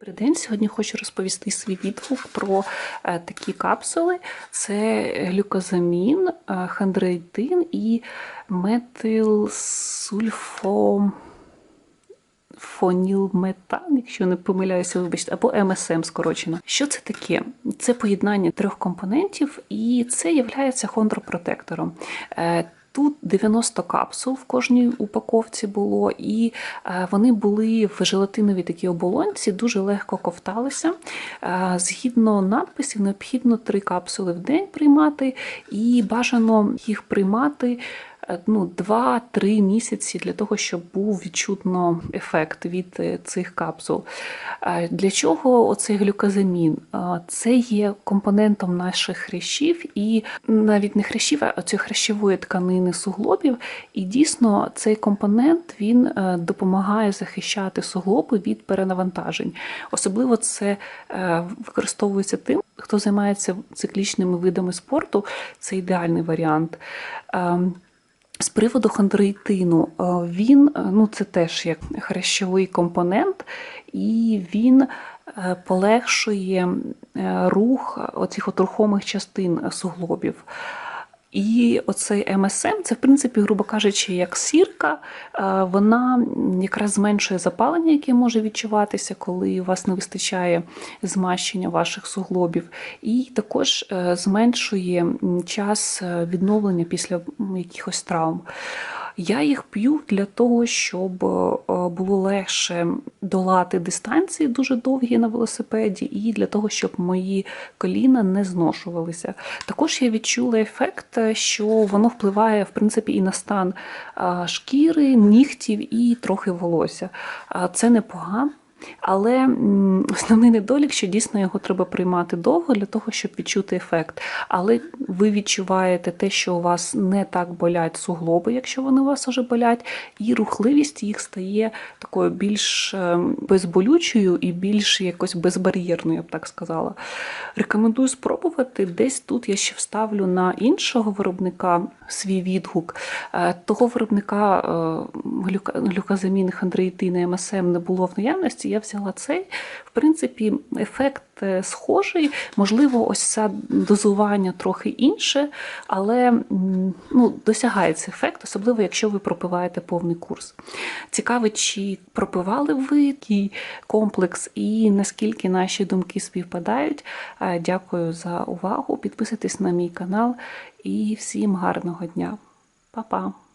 Добрий день. Сьогодні хочу розповісти свій відгук про е, такі капсули: це глюкозамін, е, хондроїтин і метилсульфо. Фонілметан, якщо не помиляюся, вибачте, або МСМ скорочено. Що це таке? Це поєднання трьох компонентів, і це є хондропротектором. Тут 90 капсул в кожній упаковці було, і е, вони були в желатиновій такій оболонці, дуже легко ковталися. Е, Згідно надписів, необхідно 3 капсули в день приймати, і бажано їх приймати ну, 2-3 місяці для того, щоб був відчутно ефект від е, цих капсул. Е, Для чого оцей глюкозамін? Е, Це є компонентом наших хрящів і навіть не хрящів, а цієї хрящової тканини суглобів. І дійсно цей компонент він е, допомагає захищати суглоби від перенавантажень. Особливо це е, використовується тим, хто займається циклічними видами спорту. Це ідеальний варіант. З приводу хондроїтину, е, він е, ну це теж як хрящовий компонент, і він е, полегшує рух оцих от рухомих частин суглобів. І оцей МСМ, це в принципі, грубо кажучи, як сірка, е, вона якраз зменшує запалення, яке може відчуватися, коли у вас не вистачає змащення ваших суглобів, і також е, зменшує час е, відновлення після якихось травм. Я їх п'ю для того, щоб е, було легше долати дистанції дуже довгі на велосипеді, і для того, щоб мої коліна не зношувалися. Також я відчула ефект, е, що воно впливає в принципі і на стан е, шкіри, нігтів і трохи волосся. Це непогано. Але основний недолік, що дійсно його треба приймати довго для того, щоб відчути ефект. Але ви відчуваєте те, що у вас не так болять суглоби, якщо вони у вас вже болять, і рухливість їх стає такою більш е, безболючою і більш якось безбар'єрною, я б так сказала. Рекомендую спробувати. Десь тут я ще вставлю на іншого виробника свій відгук. Е, Того виробника е, глюка- глюкозамін, хондроїтин МСМ не було в наявності. Я взяла цей. В принципі, ефект е, схожий. Можливо, ось це дозування трохи інше, але ну, досягається ефект, особливо якщо ви пропиваєте повний курс. Цікаво, чи пропивали ви такий комплекс і наскільки наші думки співпадають. Е, Дякую за увагу. Підписуйтесь на мій канал і всім гарного дня. Па-па!